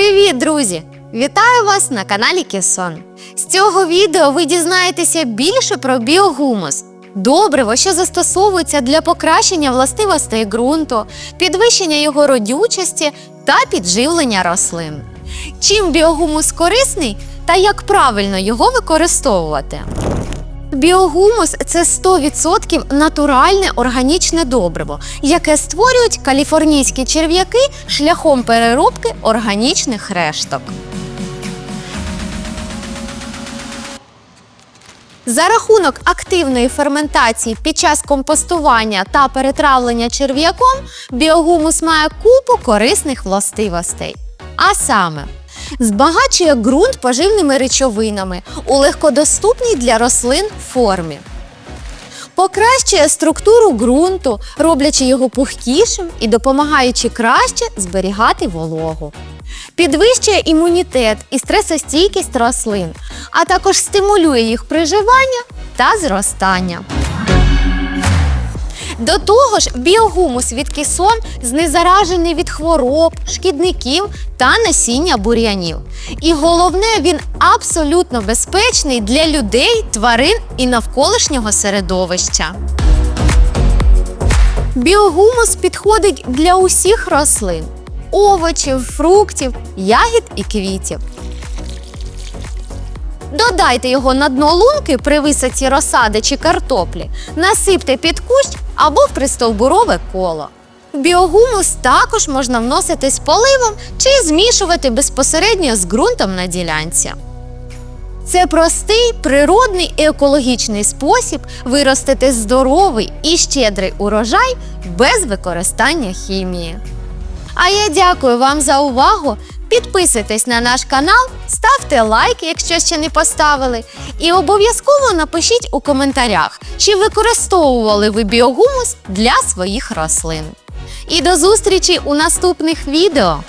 Привіт, друзі! Вітаю вас на каналі Кесон. З цього відео ви дізнаєтеся більше про біогумус. Добриво, що застосовується для покращення властивостей ґрунту, підвищення його родючості та підживлення рослин. Чим біогумус корисний та як правильно його використовувати? Біогумус це 100% натуральне органічне добриво, яке створюють каліфорнійські черв'яки шляхом переробки органічних решток. За рахунок активної ферментації під час компостування та перетравлення черв'яком біогумус має купу корисних властивостей. А саме, збагачує ґрунт поживними речовинами у легкодоступній для рослин формі. Покращує структуру ґрунту, роблячи його пухкішим і допомагаючи краще зберігати вологу. Підвищує імунітет і стресостійкість рослин, а також стимулює їх приживання та зростання. До того ж, біогумус від кісон знезаражений від хвороб, шкідників та насіння бур'янів. І головне, він абсолютно безпечний для людей, тварин і навколишнього середовища. Біогумус підходить для усіх рослин: овочів, фруктів, ягід і квітів. Додайте його на дно лунки при висадці розсади чи картоплі, насипте під кущ або в пристовбурове коло. Біогумус також можна вносити з поливом чи змішувати безпосередньо з ґрунтом на ділянці. Це простий, природний і екологічний спосіб виростити здоровий і щедрий урожай без використання хімії. А я дякую вам за увагу. Підписуйтесь на наш канал, ставте лайк, якщо ще не поставили, і обов'язково напишіть у коментарях, чи використовували ви біогумус для своїх рослин. І до зустрічі у наступних відео!